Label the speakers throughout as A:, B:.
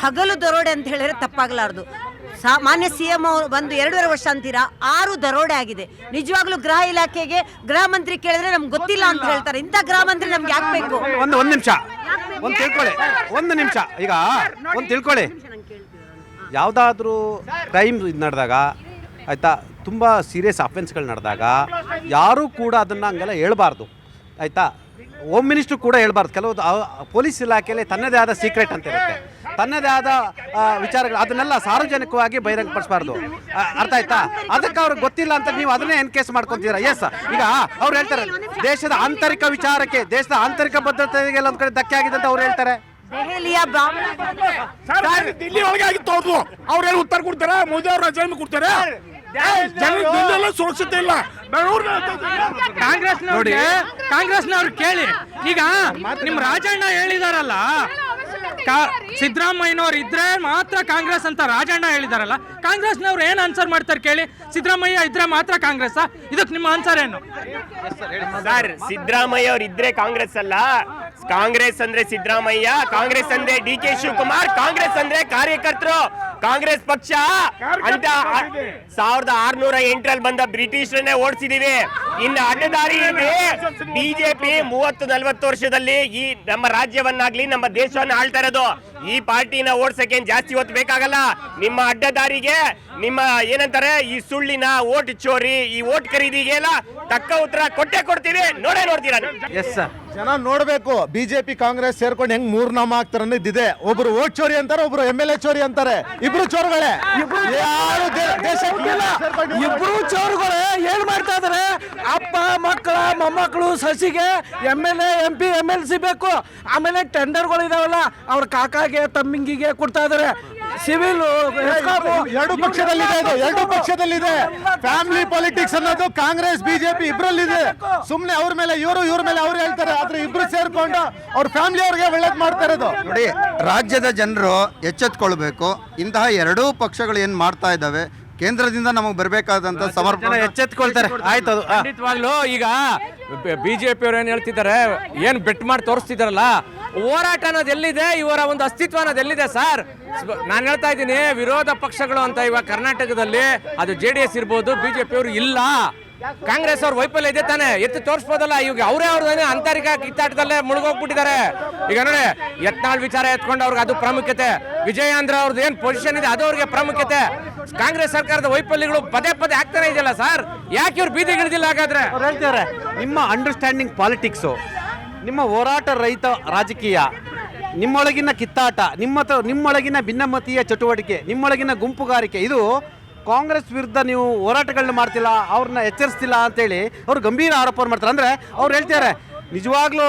A: ಹಗಲು ದರೋಡೆ ಅಂತ ಹೇಳಿದ್ರೆ ತಪ್ಪಾಗಲಾರ್ದು. ಸಾಮಾನ್ಯ ಸಿ ಎಂ ಅವರು ಬಂದು ಎರಡೂವರೆ ವರ್ಷ ಅಂತೀರಾ? ಆರು ದರೋಡೆ ಆಗಿದೆ. ನಿಜವಾಗ್ಲೂ ಗೃಹ ಇಲಾಖೆಗೆ ಗೃಹ ಮಂತ್ರಿ ಕೇಳಿದ್ರೆ ನಮ್ಗೆ ಗೊತ್ತಿಲ್ಲ ಅಂತ ಹೇಳ್ತಾರೆ. ಇಂಥ ಗೃಹ ಮಂತ್ರಿ ನಮ್ಗೆ ಯಾಕೆ ಬೇಕು?
B: ಒಂದು ಒಂದು ನಿಮಿಷ. ಒಂದು ತಿಳ್ಕೊಳ್ಳಿ. ಒಂದು ನಿಮಿಷ. ಈಗ, ಒಂದು ತಿಳ್ಕೊಳ್ಳಿ. ಯಾವುದಾದ್ರೂ ಕ್ರೈಮ್ ಇದು ನಡೆದಾಗ, ಆಯಿತಾ, ತುಂಬ ಸೀರಿಯಸ್ ಅಫೆನ್ಸ್ಗಳು ನಡೆದಾಗ, ಯಾರೂ ಕೂಡ ಅದನ್ನು ಹಂಗೆಲ್ಲ ಹೇಳ್ಬಾರ್ದು. ಆಯಿತಾ? ಹೋಮ್ ಮಿನಿಸ್ಟ್ರು ಕೂಡ ಹೇಳ್ಬಾರ್ದು. ಕೆಲವು ಪೊಲೀಸ್ ಇಲಾಖೆಯಲ್ಲಿ ತನ್ನದೇ ಆದ ಸೀಕ್ರೆಟ್ ಅಂತ ಇರುತ್ತೆ. ತನ್ನದೇ ಆದ ವಿಚಾರಗಳು ಅದನ್ನೆಲ್ಲ ಸಾರ್ವಜನಿಕವಾಗಿ ಬಹಿರಂಗಪಡಿಸಬಾರ್ದು. ಅರ್ಥ ಆಯ್ತಾ? ಅದಕ್ಕೆ ಅವ್ರಿಗೆ ಗೊತ್ತಿಲ್ಲ ಅಂತ ನೀವು ಅದನ್ನೇ ಎನ್ಕೇಸ್ ಮಾಡ್ಕೊತೀರಾ? ಎಸ್ ಈಗ ಅವ್ರು ಹೇಳ್ತಾರೆ ದೇಶದ ಆಂತರಿಕ ವಿಚಾರಕ್ಕೆ ದೇಶದ ಆಂತರಿಕ ಭದ್ರತೆಗೆಲ್ಲ ಒಂದು ಕಡೆ ಧಕ್ಕೆ ಆಗಿದೆ ಅಂತ ಅವ್ರು ಹೇಳ್ತಾರೆ.
A: ದೆಹಲಿಯ
C: ದಿಲ್ಲಿ ಒಳಗೆ ಆಗಿತ್ತು ಅವ್ರೇನು ಉತ್ತರ ಕೊಡ್ತಾರೆ? ಮೋದಿ ಅವ್ರ ಜನ್ಮ ಕೊಡ್ತಾರೆ? ಸುರಕ್ಷತೆ ಇಲ್ಲ.
D: ಕಾಂಗ್ರೆಸ್ ನೋಡಿ. ಕಾಂಗ್ರೆಸ್ನವ್ರು ಕೇಳಿ. ಈಗ ನಿಮ್ ರಾಜಣ್ಣ ಹೇಳಿದಾರಲ್ಲ ಕಾ- ಸಿದ್ದರಾಮಯ್ಯನವ್ರು ಇದ್ರೆ ಮಾತ್ರ ಕಾಂಗ್ರೆಸ್ ಅಂತ ರಾಜಣ್ಣ ಹೇಳಿದಾರಲ್ಲ ಕಾಂಗ್ರೆಸ್ನವ್ರು ಏನ್ ಆನ್ಸರ್ ಮಾಡ್ತಾರೆ ಕೇಳಿ? ಸಿದ್ದರಾಮಯ್ಯ ಇದ್ರೆ ಮಾತ್ರ ಕಾಂಗ್ರೆಸ್ ಇದಕ್ಕೆ ನಿಮ್ಮ ಆನ್ಸರ್ ಏನು?
E: ಸರ್ ಸಿದ್ದರಾಮಯ್ಯ ಅವ್ರು ಇದ್ರೆ ಕಾಂಗ್ರೆಸ್ ಅಲ್ಲ. ಕಾಂಗ್ರೆಸ್ ಅಂದ್ರೆ ಸಿದ್ದರಾಮಯ್ಯ ಕಾಂಗ್ರೆಸ್ ಅಂದ್ರೆ ಡಿ ಕೆ ಶಿವಕುಮಾರ್ ಕಾಂಗ್ರೆಸ್ ಅಂದ್ರೆ ಕಾರ್ಯಕರ್ತರು. ಕಾಂಗ್ರೆಸ್ ಪಕ್ಷ ಅಂತ ಸಾವಿರದ ಆರ್ನೂರ ಎಂಟರಲ್ಲಿ ಬಂದ ಬ್ರಿಟಿಷರನ್ನೇ ಓಡಿಸಿದೀವಿ. ಇನ್ನು ಅಡ್ಡದಾರಿ ಇದೆ ಬಿಜೆಪಿ ಮೂವತ್ತು ನಲವತ್ತು ವರ್ಷದಲ್ಲಿ ಈ ನಮ್ಮ ರಾಜ್ಯವನ್ನಾಗ್ಲಿ ನಮ್ಮ ದೇಶವನ್ನ ಆಳ್ತಾ ಇರೋದು. ಈ ಪಾರ್ಟಿನ ಓಡ್ಸಕ್ಕೆ ಏನ್ ಜಾಸ್ತಿ ಹೊತ್ತು ಬೇಕಾಗಲ್ಲ. ನಿಮ್ಮ ಅಡ್ಡದಾರಿಗೆ ನಿಮ್ಮ ಏನಂತಾರೆ ಈ ಸುಳ್ಳಿನ ಓಟ್ ಚೋರಿ ಈ ಓಟ್ ಖರೀದಿಗೆ ಎಲ್ಲ ತಕ್ಕ ಉತ್ತರ ಕೊಟ್ಟೆ ಕೊಡ್ತೀವಿ. ನೋಡೇ ನೋಡ್ತೀರಾ?
B: ಎಸ್ ಸರ್
F: ಜನ ನೋಡ್ಬೇಕು. ಬಿಜೆಪಿ ಕಾಂಗ್ರೆಸ್ ಸೇರ್ಕೊಂಡು ಹೆಂಗ್ ಮೂರ್ ನಾಮ ಆಗ್ತಾರೆ ಅನ್ನೋದಿದೆ ಒಬ್ರು ಓಟ್ ಚೋರಿ ಅಂತಾರೆ ಒಬ್ರು ಎಂ ಎಲ್ ಎ ಚೋರಿ ಅಂತಾರೆ. ಇಬ್ರು ಚೋರುಗಳೇ. ಯಾರು
D: ಇಬ್ರು ಚೋರುಗಳೇ ಏನ್ ಮಾಡ್ತಾ ಇದಾರೆ ಅಪ್ಪ ಮಕ್ಕಳ ಮೊಮ್ಮಕ್ಕಳು ಸಸಿಗೆ M L A M P M L C ಬೇಕು. ಆಮೇಲೆ ಟೆಂಡರ್ಗಳು ಇದಾವಲ್ಲ ಅವ್ರ ಕಾಕಾಗೆ ತಮ್ಮಿಂಗಿಗೆ ಕೊಡ್ತಾ ಇದಾರೆ ಸಿವಿಲ್
F: ಎರಡು ಪಕ್ಷದಲ್ಲಿದೆ ಇದು ಎರಡು ಪಕ್ಷದಲ್ಲಿದೆ. ಫ್ಯಾಮಿಲಿ ಪಾಲಿಟಿಕ್ಸ್ ಅನ್ನೋದು ಕಾಂಗ್ರೆಸ್ ಬಿಜೆಪಿ ಇಬ್ರಲ್ಲಿದೆ. ಸುಮ್ನೆ ಅವ್ರ ಮೇಲೆ ಇವರು ಇವ್ರ ಮೇಲೆ ಅವ್ರು ಹೇಳ್ತಾರೆ ಆದ್ರೆ ಇಬ್ರು ಸೇರ್ಕೊಂಡು ಅವ್ರ ಫ್ಯಾಮಿಲಿ ಅವ್ರಿಗೆ ಒಳ್ಳೇದ್ ಮಾಡ್ತಾ ಇರೋದು.
G: ನೋಡಿ ರಾಜ್ಯದ ಜನರು ಎಚ್ಚೆತ್ಕೊಳ್ಬೇಕು. ಇಂತಹ ಎರಡೂ ಪಕ್ಷಗಳು ಏನು ಮಾಡ್ತಾ ಇದ್ದಾವೆ? ಕೇಂದ್ರದಿಂದ ನಮಗೆ
B: ಬರಬೇಕಾದಂತ
G: ಸಮರ್ಪಣೆ.
B: ಎಚ್ಚೆತ್ಕೊಳ್ತಾರೆ. ಆಯ್ತು ಅದು.
D: ಖಂಡಿತವಾಗ್ಲೂ ಈಗ ಬಿಜೆಪಿ ಅವ್ರು ಏನ್ ಹೇಳ್ತಿದ್ದಾರೆ ಏನ್ ಬೆಟ್ ಮಾಡಿ ತೋರಿಸ್ತಿದಾರಲ್ಲ ಹೋರಾಟ ಅನ್ನೋದು ಎಲ್ಲಿದೆ? ಇವರ ಒಂದು ಅಸ್ತಿತ್ವ ಅನ್ನೋದು ಎಲ್ಲಿದೆ ಸರ್? ನಾನು ಹೇಳ್ತಾ ಇದ್ದೀನಿ ವಿರೋಧ ಪಕ್ಷಗಳು ಅಂತ ಇವಾಗ ಕರ್ನಾಟಕದಲ್ಲಿ ಅದು ಜೆ ಡಿ ಎಸ್ ಇರ್ಬೋದು ಬಿಜೆಪಿ ಅವರು ಇಲ್ಲ. ಕಾಂಗ್ರೆಸ್ ಅವ್ರ ವೈಫಲ್ಯ ಇದೆ ತಾನೆ ಎತ್ತು ತೋರಿಸ್ಬೋದಲ್ಲ ಇವಾಗ ಅವರೇ ಅವ್ರದ್ದು ಆಂತರಿಕ ಕಿತ್ತಾಟದಲ್ಲೇ ಮುಳುಗೋಗ್ಬಿಟ್ಟಿದ್ದಾರೆ. ಈಗ ನೋಡಿ ಯತ್ನಾಳ್ ವಿಚಾರ ಎತ್ಕೊಂಡು ಅವ್ರಿಗೆ ಅದು ಪ್ರಾಮುಖ್ಯತೆ ವಿಜಯಾಂದ್ರ ಅವ್ರದ್ದು ಏನು ಪೊಸಿಷನ್ ಇದೆ ಅದು ಅವ್ರಿಗೆ ಪ್ರಾಮುಖ್ಯತೆ. ಕಾಂಗ್ರೆಸ್ ಸರ್ಕಾರದ ವೈಫಲ್ಯಗಳು ಪದೇ ಪದೇ ಆಗ್ತಾನೆ ಇದೆಯಲ್ಲ ಸರ್? ಯಾಕೆ ಇವ್ರು ಬೀದಿಗಿಳಿದಿಲ್ಲ ಹಾಗಾದ್ರೆ?
B: ಅವ್ರು ಹೇಳ್ತಾರೆ ನಿಮ್ಮ ಅಂಡರ್ಸ್ಟ್ಯಾಂಡಿಂಗ್ ಪಾಲಿಟಿಕ್ಸು ನಿಮ್ಮ ಹೋರಾಟ ರಹಿತ ರಾಜಕೀಯ, ನಿಮ್ಮೊಳಗಿನ ಕಿತ್ತಾಟ, ನಿಮ್ಮ ನಿಮ್ಮೊಳಗಿನ ಭಿನ್ನಮತೀಯ ಚಟುವಟಿಕೆ, ನಿಮ್ಮೊಳಗಿನ ಗುಂಪುಗಾರಿಕೆ, ಇದು ಕಾಂಗ್ರೆಸ್ ವಿರುದ್ಧ ನೀವು ಹೋರಾಟಗಳನ್ನ ಮಾಡ್ತಿಲ್ಲ, ಅವ್ರನ್ನ ಎಚ್ಚರಿಸ್ತಿಲ್ಲ ಅಂತೇಳಿ ಅವ್ರು ಗಂಭೀರ ಆರೋಪ ಮಾಡ್ತಾರೆ. ಅಂದರೆ ಅವ್ರು ಹೇಳ್ತಾರೆ ನಿಜವಾಗ್ಲೂ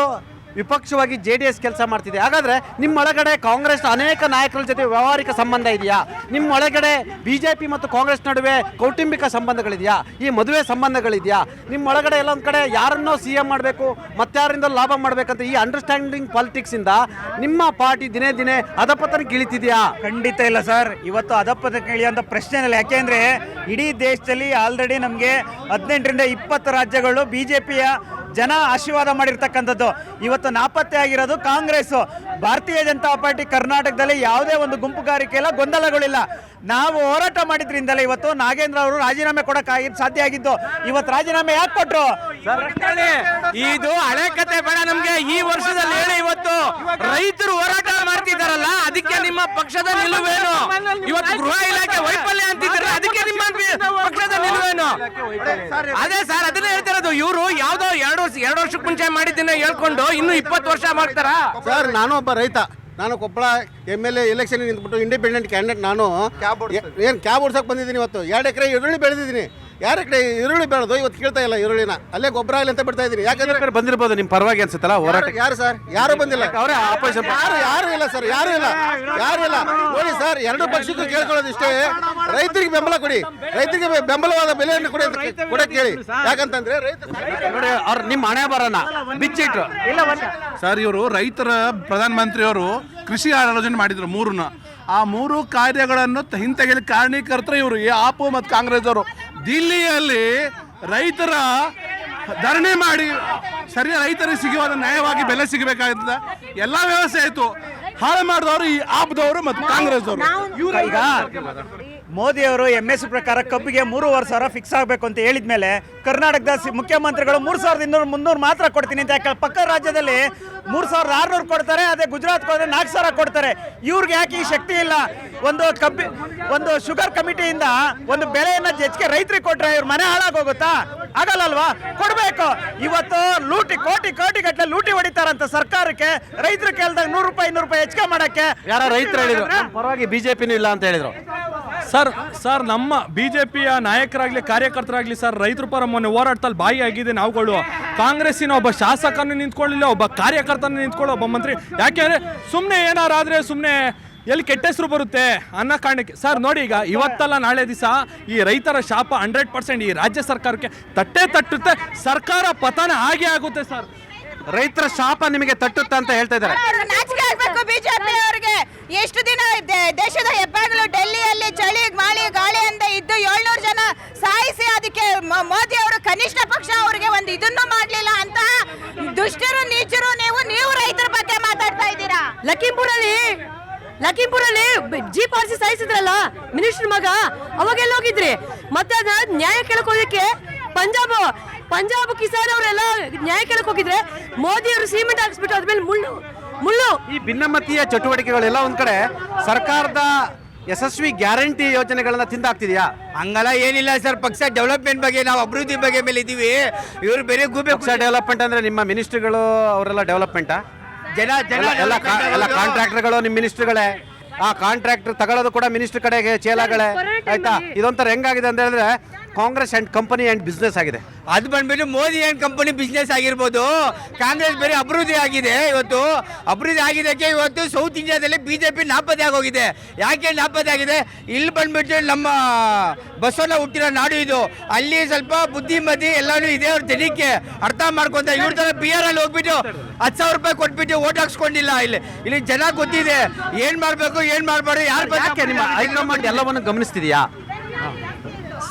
B: ವಿಪಕ್ಷವಾಗಿ ಜೆ ಡಿ ಎಸ್ ಕೆಲಸ ಮಾಡ್ತಿದೆ. ಹಾಗಾದರೆ ನಿಮ್ಮ ಒಳಗಡೆ ಕಾಂಗ್ರೆಸ್ ಅನೇಕ ನಾಯಕರ ಜೊತೆ ವ್ಯಾವಹಾರಿಕ ಸಂಬಂಧ ಇದೆಯಾ? ನಿಮ್ಮ ಒಳಗಡೆ ಬಿ ಜೆ ಪಿ ಮತ್ತು ಕಾಂಗ್ರೆಸ್ ನಡುವೆ ಕೌಟುಂಬಿಕ ಸಂಬಂಧಗಳಿದೆಯಾ? ಈ ಮದುವೆ ಸಂಬಂಧಗಳಿದೆಯಾ? ನಿಮ್ಮ ಒಳಗಡೆ ಎಲ್ಲ ಒಂದು ಕಡೆ ಯಾರನ್ನೋ ಸಿ ಎಂ ಮಾಡಬೇಕು, ಮತ್ತಾರಿಂದ ಲಾಭ ಮಾಡಬೇಕಂತ ಈ ಅಂಡರ್ಸ್ಟ್ಯಾಂಡಿಂಗ್ ಪಾಲಿಟಿಕ್ಸಿಂದ ನಿಮ್ಮ ಪಾರ್ಟಿ ದಿನೇ ದಿನೇ ಅಧಪತನಕ್ಕೆ ಇಳಿತಿದೆಯಾ
H: ಖಂಡಿತ ಇಲ್ಲ ಸರ್. ಇವತ್ತು ಅಧಪತನಕ್ಕೆ ಇಳಿಯುವಂಥ ಪ್ರಶ್ನೆ ಇಲ್ಲ ಯಾಕೆಂದರೆ ಇಡೀ ದೇಶದಲ್ಲಿ ಆಲ್ರೆಡಿ ನಮಗೆ ಹದಿನೆಂಟರಿಂದ ಇಪ್ಪತ್ತು ರಾಜ್ಯಗಳು ಬಿ ಜೆ ಪಿಯ ಜನ ಆಶೀರ್ವಾದ ಮಾಡಿರ್ತಕ್ಕಂಥದ್ದು. ಇವತ್ತು ನಾಪತ್ತೆ ಆಗಿರೋದು ಕಾಂಗ್ರೆಸ್. ಭಾರತೀಯ ಜನತಾ ಪಾರ್ಟಿ ಕರ್ನಾಟಕದಲ್ಲಿ ಯಾವುದೇ ಒಂದು ಗುಂಪುಗಾರಿಕೆ ಇಲ್ಲ ಗೊಂದಲಗಳಿಲ್ಲ ನಾವು ಹೋರಾಟ ಮಾಡಿದ್ರಿಂದಲೇ ಇವತ್ತು ನಾಗೇಂದ್ರ ಅವರು ರಾಜೀನಾಮೆ ಕೊಡಕ್ಕಾಗಿ ಸಾಧ್ಯ ಆಗಿದ್ದು. ಇವತ್ತು ರಾಜೀನಾಮೆ ಯಾಕೆ ಕೊಟ್ರು?
D: ಇದು ಹಳೆ ಕತೆ ಬೇಡ ನಮ್ಗೆ. ಈ ವರ್ಷದಲ್ಲಿ ಹೇಳಿ ಇವತ್ತು ರೈತರು ಹೋರಾಟ ಮಾಡ್ತಿದಾರಲ್ಲ ಅದಕ್ಕೆ ನಿಮ್ಮ ಪಕ್ಷದ ನಿಲುವೇನು? ಇವತ್ತು ಗೃಹ ಇಲಾಖೆ ವೈಫಲ್ಯ ಅಂತಿದ್ದಾರೆ, ಅದಕ್ಕೆ ನಿಮ್ಮ ಪಕ್ಷದ ನಿಲುವೇನು? ಅದೇ ಸರ್, ಅದನ್ನೇ ಹೇಳ್ತಿರೋದು ಇವರು ಯಾವ್ದೋ ಎರಡು ವರ್ಷ ಎರಡು ವರ್ಷಕ್ಕೆ ಮುಂಚೆ ಮಾಡಿದ್ದನ್ನ ಹೇಳ್ಕೊಂಡು ಇನ್ನು ಇಪ್ಪತ್ತು ವರ್ಷ ಮಾಡ್ತಾರಾ?
F: ಸರ್ ನಾನು ಒಬ್ಬ ರೈತ. ನಾನು Koppal M L A election ನಿಂತ್ಬಿಟ್ಟು independent candidate ನಾನು. ಏನು ಕ್ಯಾಬ್ ಓಡ್ಸಕ್ಕೆ ಬಂದಿದ್ದೀನಿ ಇವತ್ತು? ಎರಡು ಎಕರೆ ಈರುಳ್ಳಿ ಬೆಳೆದಿದ್ದೀನಿ. ಎರಡು ಕಡೆ ಈರುಳ್ಳಿ ಬೇಡದು ಇವತ್ತು ಕೇಳ್ತಾ ಇಲ್ಲ ಈರುಳ್ಳಿನ? ಅಲ್ಲೇ ಗೊಬ್ಬರ ಆಗಲಿ ಅಂತ ಬಿಡ್ತಾ ಇದ್ದೀನಿ. ಯಾಕಂದ್ರೆ
B: ಬಂದಿರ್ಬೋದು ನಿಮ್ ಪರವಾಗಿ ಅನ್ಸುತ್ತಲ್ಲ ಹೋರಾಟ
F: ಯಾರು- ಯಾರು ಸರ್? ಯಾರು ಬಂದಿಲ್ಲ?
B: ಅವರೇ ಆಪೋಸಿಷನ್.
F: ಯಾರು ಯಾರು ಇಲ್ಲ ಸರ್ ಯಾರು ಇಲ್ಲ. ಯಾರು ಇಲ್ಲ. ನೋಡಿ ಸರ್ ಎರಡು ಪಕ್ಷಕ್ಕೂ ಕೇಳ್ಕೊಳ್ಳೋದು ಇಷ್ಟೇ ರೈತರಿಗೆ ಬೆಂಬಲ ಕೊಡಿ. ರೈತರಿಗೆ ಬೆ- ಬೆಂಬಲವಾದ ಬೆಲೆಯನ್ನು ಕೊಡಿ ಕೂಡ ಕೇಳಿ ಯಾಕಂತಂದ್ರೆ ರೈತ
B: ನೋಡಿ ಅವ್ರು ನಿಮ್ಮ ಹಣೆ ಬರೋಣ. ಬಿಚ್ಚಿಟ್ರು
C: ಸರ್ ಇವರು ರೈತರ ಪ್ರಧಾನಮಂತ್ರಿಯವರು ಕೃಷಿ ಆಲೋಚನೆ ಮಾಡಿದ್ರು ಮೂರನ್ನ. ಆ ಮೂರು ಕಾರ್ಯಗಳನ್ನು ತ- ಹಿಂತೆಗೆಯಲು ಕಾರಣೀಕರ್ತರು ಇವರು ಈ ಆಪು ಮತ್ತು ಕಾಂಗ್ರೆಸ್ ಅವರು ದಿಲ್ಲಿಯಲ್ಲಿ ರೈತರ ಧರಣಿ ಮಾಡಿ ಸರಿಯ ರೈತರಿಗೆ ಸಿಗುವ ನ್ಯಾಯವಾಗಿ ಬೆಲೆ ಸಿಗಬೇಕಾಗ್ತದೆ. ಎಲ್ಲ ವ್ಯವಸ್ಥೆ ಆಯಿತು. ಹಾಳು ಮಾಡಿದವರು ಈ ಆಪ್ದವರು ಮತ್ತು ಕಾಂಗ್ರೆಸ್ ಅವರು
H: ಈಗ ಮೋದಿ ಅವರು ಎಂ ಎಸ್ ಪ್ರಕಾರ ಕಬ್ಬಿಗೆ ಮೂರುವರೆ ಸಾವಿರ ಫಿಕ್ಸ್ ಆಗಬೇಕು ಅಂತ ಹೇಳಿದ ಮೇಲೆ ಕರ್ನಾಟಕದ ಮುಖ್ಯಮಂತ್ರಿಗಳು ಮೂರು ಸಾವಿರದ ಇನ್ನೂರು ಮುನ್ನೂರು ಮಾತ್ರ ಕೊಡ್ತೀನಿ ಅಂತ ಯಾಕೆ ಪಕ್ಕ ರಾಜ್ಯದಲ್ಲಿ ಮೂರು ಸಾವಿರದ ಆರುನೂರು ಕೊಡ್ತಾರೆ ಅದೇ ಗುಜರಾತ್ ಹೋದ್ರೆ ನಾಲ್ಕು ಸಾವಿರ ಕೊಡ್ತಾರೆ. ಇವ್ರಿಗೆ ಯಾಕೆ ಈ ಶಕ್ತಿ ಇಲ್ಲ? ಒಂದು ಕಬ್ಬಿ ಒಂದು ಶುಗರ್ ಕಮಿಟಿಯಿಂದ ಒಂದು ಬೆಳೆಯನ್ನ ಹೆಚ್ಚಿಗೆ ರೈತರಿಗೆ ಕೊಟ್ರೆ ಇವ್ರ ಮನೆ ಹಾಳಾಗೋಗುತ್ತಾ? ಆಗಲ್ಲ ಕೊಡಬೇಕು. ಕೊಡ್ಬೇಕು ಇವತ್ತು ಲೂಟಿ ಕೋಟಿ ಕೋಟಿ ಗಟ್ಟಲೆ ಲೂಟಿ ಹೊಡಿತಾರಂತ ಸರ್ಕಾರಕ್ಕೆ. ರೈತರು ಕೇಳಿದಾಗ ನೂರು ರೂಪಾಯಿ ಇನ್ನೂರು ರೂಪಾಯಿ ಹೆಚ್ಚಿಗೆ ಮಾಡಕ್ಕೆ.
B: ಯಾರ ರೈತರು ಹೇಳಿದ್ರು. ನಮ್ಮ ಪರವಾಗಿ ಬಿಜೆಪಿನೂ ಇಲ್ಲ ಅಂತ ಹೇಳಿದ್ರು.
I: ಸರ್ ಸರ್ ನಮ್ಮ ಬಿಜೆಪಿಯ ನಾಯಕರಾಗ್ಲಿ ಕಾರ್ಯಕರ್ತರಾಗ್ಲಿ ಸರ್ ರೈತರು ಪರ ಮೊನ್ನೆ ಹೋರಾಟದಲ್ಲಿ ಬಾಯಿ ಆಗಿದೆ ನಾವುಗಳು. ಕಾಂಗ್ರೆಸ್ಸಿನ ಒಬ್ಬ ಶಾಸಕನು ನಿಂತ್ಕೊಳ್ಳಿಲ್ಲ ಒಬ್ಬ ಕಾರ್ಯಕರ್ತನ ನಿಂತ್ಕೊಳ್ಳೋ ಒಬ್ಬ ಮಂತ್ರಿ. ಯಾಕೆಂದ್ರೆ ಸುಮ್ಮನೆ ಏನಾರಾದ್ರೆ ಸುಮ್ಮನೆ ಎಲ್ಲಿ ಕೆಟ್ಟ ಹೆಸರು ಬರುತ್ತೆ ಅನ್ನೋ ಕಾರಣಕ್ಕೆ. ಸರ್ ನೋಡಿ ಈಗ ಇವತ್ತಲ್ಲ ನಾಳೆ ದಿವಸ ಈ ರೈತರ ಶಾಪ ಹಂಡ್ರೆಡ್ ಪರ್ಸೆಂಟ್ ಈ ರಾಜ್ಯ ಸರ್ಕಾರಕ್ಕೆ ತಟ್ಟೆ ತಟ್ಟುತ್ತೆ ಸರ್ಕಾರ ಪತನ ಆಗಿ ಆಗುತ್ತೆ ಸರ್
B: ರೈತರ ಶಾಪ ನಿಮಗೆ ತಟ್ಟುತ್ತೆ ಅಂತ ಹೇಳ್ತಾ ಇದ್ದಾರೆ.
J: ನಾಚಿಕೆ ಆಗ್ಬೇಕು ಬಿಜೆಪಿ ಅವರಿಗೆ. ಎಷ್ಟು ದಿನ ದೇಶದ ಹೆಬ್ಬಾಗಿಲು ಡೆಲ್ಲಿಯಲ್ಲಿ ಚಳಿ ಮಾಳಿ ಗಾಳಿ ಅಂತ ಇದ್ದು ಏಳ್ನೂರು ಜನ ಸಾಯಿಸಿ ಮೋದಿ ಅವರು ಕನಿಷ್ಠ ಪಕ್ಷ ಅವರಿಗೆ ಒಂದು ಇದನ್ನು ಮಾಡಲಿಲ್ಲ ಅಂತ ದುಷ್ಟರು ನೀಚರು ನೀವು ನೀವು ರೈತರ ಬಗ್ಗೆ ಮಾತಾಡ್ತಾ ಇದ್ದೀರಾ?
A: ಲಖೀಂಪುರಲ್ಲಿ ಲಖೀಂಪುರಲ್ಲಿ ಜಿ ಪಾರ್ಸಿ ಸಾಯಿಸಿದ್ರಲ್ಲ ಮಿನಿಸ್ಟರ್ ಮಗ? ಅವಾಗೆಲ್ಲ ಹೋಗಿದ್ರಿ ಮತ್ತೆ ಅದ ನ್ಯಾಯ ಕೇಳಕೋದಕ್ಕೆ ಪಂಜಾಬ್ ಪಂಜಾಬ್ ಕಿಸಾನ್ ಅವರೆಲ್ಲ ನ್ಯಾಯ ಕೇಳಕ್ ಹೋಗಿದ್ರೆ ಮೋದಿ ಅವರು ಸಿಮೆಂಟ್ ಹಾಕ್ಸ್ಬಿಟ್ಟು ಅದ್ಮೇಲೆ ಮುಳ್ಳು ಮುಳ್ಳು.
B: ಈ ಭಿನ್ನಮತೀಯ ಚಟುವಟಿಕೆಗಳೆಲ್ಲ ಒಂದ್ ಕಡೆ ಸರ್ಕಾರದ ಯಶಸ್ವಿ ಗ್ಯಾರಂಟಿ ಯೋಜನೆಗಳನ್ನ ತಿಂದಾಕ್ತಿದ್ಯಾ?
K: ಹಂಗಲ್ಲ ಏನಿಲ್ಲ ಸರ್. ಪಕ್ಷ ಡೆವಲಪ್ಮೆಂಟ್ ಬಗ್ಗೆ ನಾವು ಅಭಿವೃದ್ಧಿ ಬಗ್ಗೆ ಮೇಲೆ ಇದ್ದೀವಿ. ಇವರು ಬೇರೆ ಗೂಬೆ
B: ಪಕ್ಷ ಡೆವಲಪ್ಮೆಂಟ್ ಅಂದ್ರೆ ನಿಮ್ಮ ಮಿನಿಸ್ಟ್ರಿಗಳು ಅವರೆಲ್ಲ ಡೆವಲಪ್ಮೆಂಟಾ
K: ಜನ ಜನ
B: ಎಲ್ಲ ಎಲ್ಲ ಕಾಂಟ್ರಾಕ್ಟರ್ಗಳು ನಿಮ್ಮ ಮಿನಿಸ್ಟ್ರಿಗಳೇ ಆ ಕಾಂಟ್ರಾಕ್ಟರ್ ತಗೊಳ್ಳೋದು ಕೂಡ ಮಿನಿಸ್ಟರ್ ಕಡೆಗೆ ಚೇಲಾಗಳೇ? ಆಯ್ತಾ? ಇದೊಂಥರ ಹೆಂಗಾಗಿದೆ ಅಂತ ಹೇಳಿದ್ರೆ Congress and company and business ಆಗಿದೆ.
K: ಅದು ಬಂದ್ಬಿಟ್ಟು ಮೋದಿ ಅಂಡ್ ಕಂಪನಿ ಬಿಸ್ನೆಸ್ ಆಗಿರ್ಬೋದು. ಕಾಂಗ್ರೆಸ್ ಬೇರೆ ಅಭಿವೃದ್ಧಿ ಆಗಿದೆ ಇವತ್ತು. ಅಭಿವೃದ್ಧಿ ಆಗಿದ್ದಕ್ಕೆ ಇವತ್ತು ಸೌತ್ ಇಂಡಿಯಾದಲ್ಲಿ ಬಿ ಜೆ ಪಿ ನಾಪತ್ತೆ ಆಗೋಗಿದೆ. ಯಾಕೆ ನಾಪತ್ತೆ ಆಗಿದೆ? ಇಲ್ಲಿ ಬಂದ್ಬಿಟ್ಟು ನಮ್ಮ ಬಸವನ ಹುಟ್ಟಿರೋ ನಾಡು ಇದು. ಅಲ್ಲಿ ಸ್ವಲ್ಪ ಬುದ್ಧಿಮತಿ ಎಲ್ಲಾನು ಇದೆ ಅವ್ರ ಜನಕ್ಕೆ ಅರ್ಥ ಮಾಡ್ಕೊಂತ ಇವ್ರ ತರ ಬಿ ಆರ್ ಅಲ್ಲಿ ಹೋಗ್ಬಿಟ್ಟು ಹತ್ತು ಸಾವಿರ ರೂಪಾಯಿ ಕೊಟ್ಬಿಟ್ಟು ಓಟ್ ಹಾಕ್ಸ್ಕೊಂಡಿಲ್ಲ ಇಲ್ಲಿ. ಇಲ್ಲಿ ಜನ ಗೊತ್ತಿದೆ. ಏನ್ ಮಾಡ್ಬೇಕು ಏನ್ ಮಾಡ್ಬಾರ್ದು ಯಾರು
B: ಯಾಕೆ ನಿಮ್ಮ ಹೈಕಮಾಂಡ್ ಎಲ್ಲವನ್ನು ಗಮನಿಸ್ತಿದ್ಯಾ?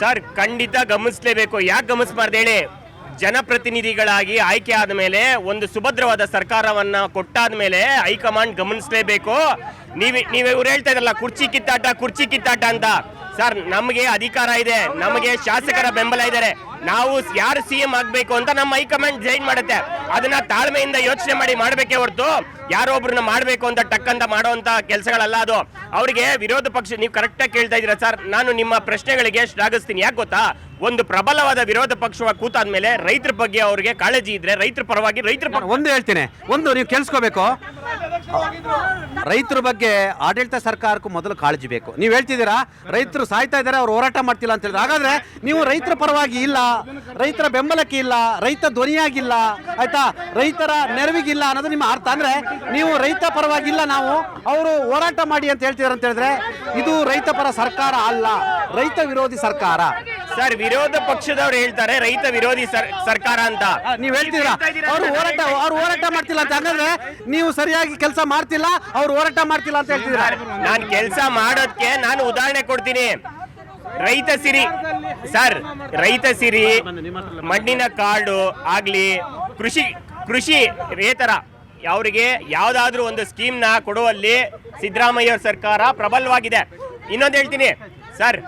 E: ಸರ್, ಖಂಡಿತ ಗಮನಿಸಲೇಬೇಕು. ಯಾಕೆ ಗಮನಿಸಬಾರ್ದು ಜನಪ್ರತಿನಿಧಿಗಳಾಗಿ ಆಯ್ಕೆ ಆದ ಮೇಲೆ, ಒಂದು ಸುಭದ್ರವಾದ ಸರ್ಕಾರವನ್ನ ಕೊಟ್ಟಾದ ಮೇಲೆ ಹೈಕಮಾಂಡ್ ಗಮನಿಸಲೇಬೇಕು. ನೀವು ನೀವು ಇವ್ರು ಹೇಳ್ತಾ ಇದ್ರಲ್ಲ, ಕುರ್ಚಿ ಕಿತ್ತಾಟ ಕುರ್ಚಿ ಕಿತ್ತಾಟ ಅಂತ. ಸರ್ ನಮಗೆ ಅಧಿಕಾರ ಇದೆ. ನಮಗೆ ಶಾಸಕರ ಬೆಂಬಲ ಇದ್ದಾರೆ. ನಾವು ಯಾರು ಸಿ ಎಂ ಆಗ್ಬೇಕು ಅಂತ ನಮ್ಮ ಹೈಕಮಾಂಡ್ ಜೈನ್ ಮಾಡುತ್ತೆ. ಅದನ್ನ ತಾಳ್ಮೆಯಿಂದ ಯೋಚನೆ ಮಾಡಿ ಮಾಡ್ಬೇಕೇ ಹೊರತು ಯಾರೋ ಒಬ್ರನ್ನ ಮಾಡ್ಬೇಕು ಅಂತ ಟಕ್ ಅಂತ ಮಾಡುವಂತ ಕೆಲಸಗಳಲ್ಲ ಅದು. ಅವರಿಗೆ ವಿರೋಧ ಪಕ್ಷ ನೀವು ಕರೆಕ್ಟಾಗಿ ಕೇಳ್ತಾ ಇದ್ದೀರಾ ಸರ್? ನಾನು ನಿಮ್ಮ ಪ್ರಶ್ನೆಗಳಿಗೆ ಶ್ಲಾಘಿಸ್ತೀನಿ. ಯಾಕೆ ಗೊತ್ತಾ? ಒಂದು ಪ್ರಬಲವಾದ ವಿರೋಧ ಪಕ್ಷವಾಗಿ ಕೂತಾದ್ಮೇಲೆ ರೈತರ ಬಗ್ಗೆ ಅವ್ರಿಗೆ ಕಾಳಜಿ ಇದ್ರೆ ರೈತರ ಪರವಾಗಿ ರೈತರ
B: ಒಂದು ಹೇಳ್ತೀನಿ. ಒಂದು ನೀವು ಕೇಳಿಸ್ಕೋಬೇಕು. ರೈತರ ಬಗ್ಗೆ ಆಡಳಿತ ಸರ್ಕಾರಕ್ಕೂ ಮೊದಲು ಕಾಳಜಿ ಬೇಕು. ನೀವು ಹೇಳ್ತಿದ್ದೀರಾ? ರೈತರು ಸಾಯ್ತಾ ಇದ್ದಾರೆ, ಅವ್ರು ಹೋರಾಟ ಮಾಡ್ತಿಲ್ಲ ಅಂತ ಹೇಳಿದ್ರೆ. ಹಾಗಾದ್ರೆ ನೀವು ರೈತರ ಪರವಾಗಿ ಇಲ್ಲ, ರೈತರ ಬೆಂಬಲಕ್ಕೆ ಇಲ್ಲ, ರೈತ ಧ್ವನಿಯಾಗಿಲ್ಲ, ಆಯ್ತಾ? ರೈತರ ನೆರವಿಗಿಲ್ಲ ಅನ್ನೋದು ನಿಮ್ಮ ಅರ್ಥ. ಅಂದ್ರೆ ನೀವು ರೈತ ಪರವಾಗಿಲ್ಲ ನಾವು, ಅವರು ಹೋರಾಟ ಮಾಡಿ ಅಂತ ಹೇಳ್ತಿದಾರೆ ಅಂತ ಹೇಳಿದ್ರೆ, ಇದು ರೈತ ಪರ ಸರ್ಕಾರ ಅಲ್ಲ, ರೈತ ವಿರೋಧಿ ಸರ್ಕಾರ.
E: ಸರ್ ವಿರೋಧ ಪಕ್ಷದವ್ರು ಹೇಳ್ತಾರೆ ರೈತ ವಿರೋಧಿ ಸರ್- ಸರ್ಕಾರ ಅಂತ.
B: ನೀವು ಹೇಳ್ತೀರಾ? ಅವ್ರು ಹೋರಾಟ ಅವ್ರು ಹೋರಾಟ ಮಾಡ್ತಿಲ್ಲ ಅಂತ. ಹಂಗಂದ್ರೆ ನೀವು ಸರಿಯಾಗಿ ಕೆಲಸ ಮಾಡ್ತಿಲ್ಲ ಅವ್ರು ಹೋರಾಟ ಮಾಡ್ತಿಲ್ಲ ಅಂತ ಹೇಳ್ತಿದ್ದೀರಾ?
E: ನಾನು ಕೆಲಸ ಮಾಡೋದಕ್ಕೆ ನಾನು ಉದಾಹರಣೆ ಕೊಡ್ತೀನಿ. ರೈತ ಸಿರಿ. ಸರ್ ರೈತ ಸಿರಿ ಮಣ್ಣಿನ ಕಾರ್ಡು ಆಗಲಿ ಕೃಷಿ ಕೃಷಿ ರೇತರ ಅವರಿಗೆ ಯಾವುದಾದ್ರೂ ಒಂದು ಸ್ಕೀಮ್ನ ಕೊಡುವಲ್ಲಿ ಸಿದ್ದರಾಮಯ್ಯ ಸರ್ಕಾರ ಪ್ರಬಲವಾಗಿದೆ. ಇನ್ನೊಂದು ಹೇಳ್ತೀನಿ. ಸರ್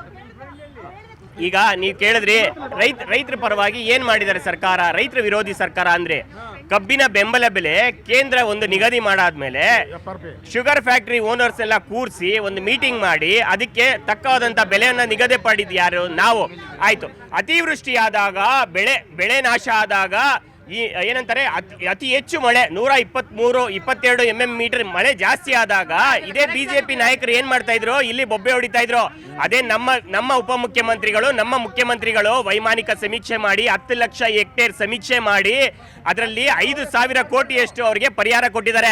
E: ಈಗ ನೀವು ಕೇಳಿದ್ರಿ, ರೈತ, ರೈತರ ಪರವಾಗಿ ಏನು ಮಾಡಿದ್ದಾರೆ ಸರ್ಕಾರ? ರೈತರ ವಿರೋಧಿ ಸರ್ಕಾರ ಅಂದ್ರೆ ಕಬ್ಬಿನ ಬೆಂಬಲ ಬೆಲೆ ಕೇಂದ್ರ ಒಂದು ನಿಗದಿ ಮಾಡಾದ್ಮೇಲೆ ಶುಗರ್ ಫ್ಯಾಕ್ಟರಿ ಓನರ್ಸ್ ಎಲ್ಲ ಕೂರಿಸಿ ಒಂದು ಮೀಟಿಂಗ್ ಮಾಡಿ ಅದಕ್ಕೆ ತಕ್ಕವಾದಂತ ಬೆಲೆಯನ್ನು ನಿಗದಿ ಪಡಿದ್ದು ಯಾರು? ನಾವು. ಆಯ್ತು. ಅತಿವೃಷ್ಟಿಯಾದಾಗ, ಬೆಳೆ ಬೆಳೆ ನಾಶ ಆದಾಗ ಈ, ಏನಂತಾರೆ, ಅತಿ ಹೆಚ್ಚು ಮಳೆ, ನೂರ ಇಪ್ಪತ್ಮೂರು, ಇಪ್ಪತ್ತೆರಡು ಎಂ ಎಂ ಮೀಟರ್ ಮಳೆ ಜಾಸ್ತಿ ಆದಾಗ ಇದೇ ಬಿಜೆಪಿ ನಾಯಕರು ಏನ್ ಮಾಡ್ತಾ ಇದ್ರು? ಇಲ್ಲಿ ಬೊಬ್ಬೆ ಹೊಡಿತಾ ಇದ್ರು. ಅದೇ ನಮ್ಮ ನಮ್ಮ ಉಪಮುಖ್ಯಮಂತ್ರಿಗಳು, ನಮ್ಮ ಮುಖ್ಯಮಂತ್ರಿಗಳು ವೈಮಾನಿಕ ಸಮೀಕ್ಷೆ ಮಾಡಿ, ಹತ್ತು ಲಕ್ಷ ಹೆಕ್ಟೇರ್ ಸಮೀಕ್ಷೆ ಮಾಡಿ, ಅದರಲ್ಲಿ ಐದು ಸಾವಿರ ಕೋಟಿಯಷ್ಟು ಅವರಿಗೆ ಪರಿಹಾರ ಕೊಟ್ಟಿದ್ದಾರೆ.